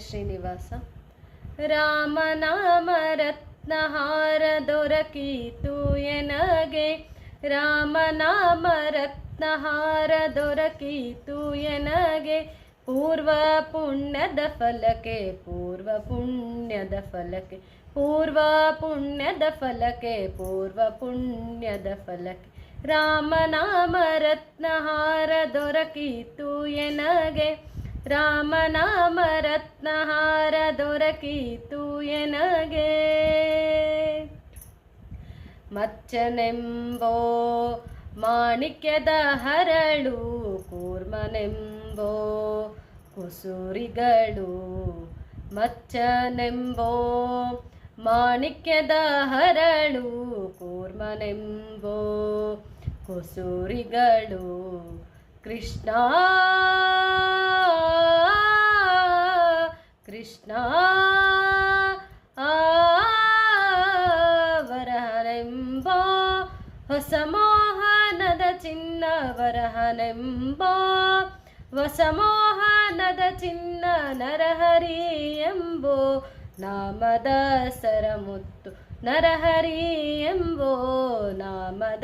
ಶ್ರೀನಿವಾಸ ರಾಮನಾಮ ರತ್ನಹಾರ ದೊರಕೀತು ಎನಗೆ ರಾಮನಾಮ ರತ್ನಹಾರ ದೊರಕೀತು ಎನಗೆ ಪೂರ್ವ ಪುಣ್ಯದ ಫಲಕ್ಕೆ ಪೂರ್ವ ಪುಣ್ಯದ ಫಲಕ್ಕೆ ಪೂರ್ವ ಪುಣ್ಯದ ಫಲಕ್ಕೆ ಪೂರ್ವ ಪುಣ್ಯದ ಫಲಕ್ಕೆ ರಾಮನಾಮ ರತ್ನಹಾರ ದೊರಕೀತು ಎನಗೆ ರಾಮನಾಮ ರತ್ನಹಾರ ದೊರಕೀತು ಎನಗೆ. ಮಚ್ಚನೆಂಬೋ ಮಾಣಿಕ್ಯದ ಹರಳು, ಕೂರ್ಮನೆಂಬೋ ಕುಸುರಿಗಳು. ಮಚ್ಚನೆಂಬೋ ಮಾಣಿಕ್ಯದ ಹರಳು, ಕೂರ್ಮನೆಂಬೋ ಕುಸುರಿಗಳು. ಕೃಷ್ಣ ಕೃಷ್ಣ ಹೊಸ ಚಿನ್ನವರಹನೆಂಬ ಚಿನ್ನ ವರಹನೆಂಬ ಹೊಸ ಮೋಹನದ ಚಿನ್ನ ನರಹರಿ ಎಂಬೋ ನಾಮದ ಸರಮುತ್ತು ನರಹರಿ ಎಂಬೋ ನಾಮದ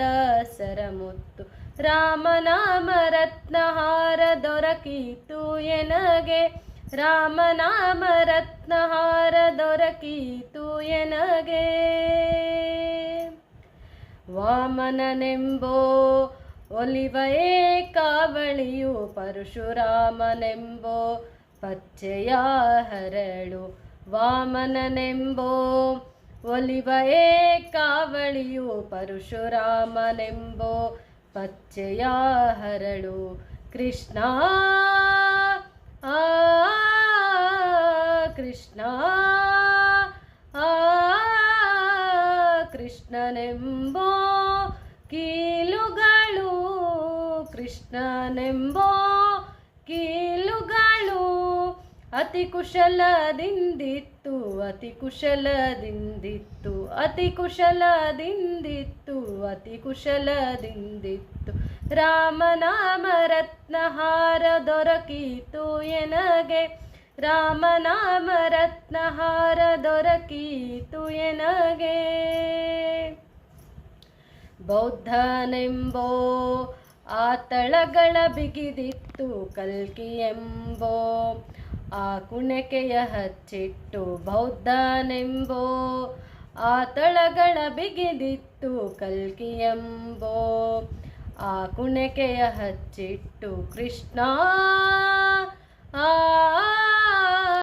ಸರಮುತ್ತು ರಾಮನಾಮ ರತ್ನಹಾರ ದೊರಕೀತು ಎನಗೆ, ರಾಮನಾಮ ರತ್ನಹಾರ ದೊರಕೀತು ಎನಗೆ. ವಾಮನನೆಂಬೋ ಒಲಿವಯೇ ಕಾವಳಿಯು ಪರಶುರಾಮನೆಂಬೋ ಪಚ್ಚೆಯ ಹರಳು ವಾಮನನೆಂಬೋ ಒಲಿವ ಏಕಾವಳಿಯು ಪರಶುರಾಮನೆಂಬೋ ಪಚ್ಚೆಯ ಹರಳು ಕೃಷ್ಣ. ಆ ಕೃಷ್ಣ. ಆ, ಕೃಷ್ಣನೆಂಬೋ ಕೀಲುಗಳು ಕೃಷ್ಣನೆಂಬೋ ಕೀಲುಗಳು ಅತಿ ಕುಶಲದಿಂದಿತ್ತು ಅತಿ ಕುಶಲದಿಂದಿತ್ತು ಅತಿ ಕುಶಲದಿಂದಿತ್ತು ಅತಿ ಕುಶಲದಿಂದಿತ್ತು. ರಾಮನಾಮ ರತ್ನಹಾರ ದೊರಕೀತು ಎನಗೆ ರಾಮನಾಮ ರತ್ನಹಾರ ದೊರಕೀತು ಎನಗೆ. ಬೌದ್ಧನೆಂಬೋ, ಆತಳಗಳ ಬಿಗಿದಿತ್ತು ಕಲ್ಕಿ ಎಂಬೋ ಆ ಕುಣಕೆಯ ಹಚ್ಚಿಟ್ಟು ಬೌದ್ಧನೆಂಬೋ, ಆತಳಗಳ ಬಿಗಿದಿತ್ತು ಕಲ್ಕಿ ಎಂಬೋ ಆ ಕುಣಕೆಯ ಹಚ್ಚಿಟ್ಟು ಕೃಷ್ಣ, ಆ